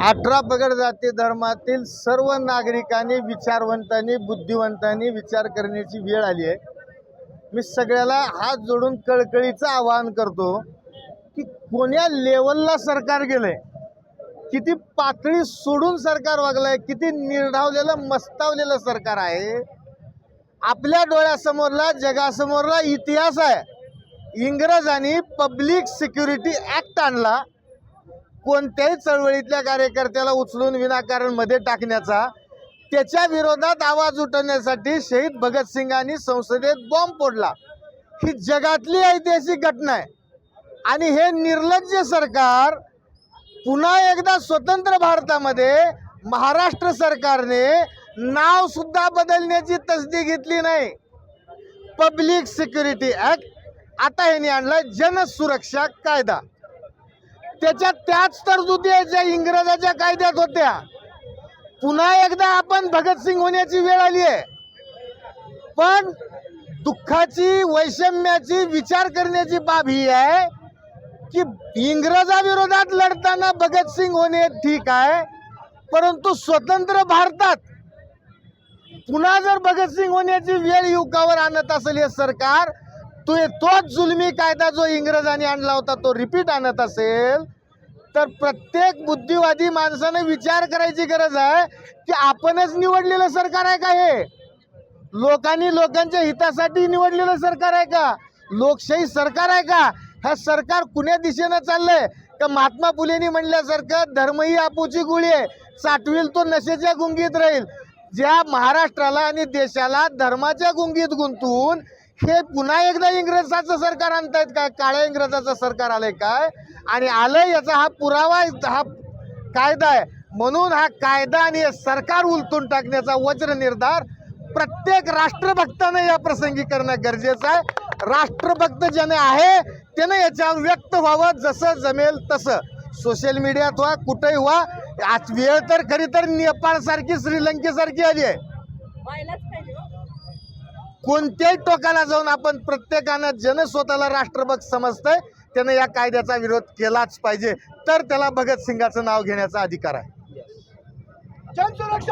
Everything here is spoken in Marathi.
अठरा पगड जाती धर्मातील सर्व नागरिकांनी विचारवंतांनी बुद्धिवंतांनी विचार करण्याची वेळ आली आहे. मी सगळ्याला हात जोडून कळकळीचं आवाहन करतो की कोण्या लेवलला सरकार गेलंय किती पातळी सोडून सरकार वागलंय किती निर्धावलेलं मस्तावलेलं सरकार आहे आपल्या डोळ्यासमोरला जगासमोरला इतिहास आहे. इंग्रजांनी पब्लिक सिक्युरिटी ॲक्ट आणला. कोणत्याही चळवळीतल्या कार्यकर्त्याला उचलून विनाकारणमध्ये टाकण्याचा त्याच्या विरोधात आवाज उठवण्यासाठी शहीद भगतसिंगांनी संसदेत बॉम्ब फोडला. ही जगातली ऐतिहासिक घटना आहे. आणि हे निर्लज्ज सरकार पुन्हा एकदा स्वतंत्र भारतामध्ये महाराष्ट्र सरकारने नाव सुद्धा बदलण्याची तसदी घेतली नाही. पब्लिक सिक्युरिटी ऍक्ट आता यांनी आणला जनसुरक्षा कायदा. त्याच्यात त्याच तरतुदी आहेत ज्या इंग्रजाच्या कायद्यात होत्या. पुन्हा एकदा आपण भगतसिंग होण्याची वेळ आली आहे. पण दुःखाची वैषम्याची विचार करण्याची बाब ही आहे की इंग्रजाविरोधात लढताना भगतसिंग होणे ठीक आहे परंतु स्वतंत्र भारतात पुन्हा जर भगतसिंग होण्याची वेळ युवकावर आणत असेल हे सरकार तो तोच जुलमी कायदा जो इंग्रजांनी आणला होता तो रिपीट आणत असेल तर प्रत्येक बुद्धिवादी माणसाने विचार करायची गरज आहे की आपणच निवडलेलं सरकार आहे का हे? लोकांनी लोकांच्या हितासाठी निवडलेलं सरकार आहे का? लोकशाही सरकार आहे का? हा सरकार कुण्या दिशेनं चाललंय? का महात्मा फुलेंनी म्हणल्यासारखं धर्म ही आपूची गुळी आहे साठवील तो नशेच्या गुंगीत राहील. ज्या महाराष्ट्राला आणि देशाला धर्माच्या गुंगीत गुंतून हे पुन्हा एकदा इंग्रजाचं सरकार आणतायत काय? काळ्या इंग्रजाचं सरकार आलंय काय? आणि आलंय याचा हा पुरावा हा कायदा आहे. म्हणून हा कायदा आणि सरकार उलटून टाकण्याचा वज्र निर्धार प्रत्येक राष्ट्रभक्तानं या प्रसंगी करणं गरजेचं आहे. राष्ट्रभक्त ज्याने आहे त्यानं याच्यावर व्यक्त व्हावं जसं जमेल तसं. सोशल मीडियात व्हा कुठेही व्हा. आज वेळ तर खरी तर नेपाळ सारखी श्रीलंकेसारखी आली आहे. कोणत्याही टोकाला जाऊन आपण प्रत्येकानं जन स्वतःला राष्ट्रभक्त समजतंय त्यानं या कायद्याचा विरोध केलाच पाहिजे. तर त्याला भगतसिंगाचं नाव घेण्याचा अधिकार आहे.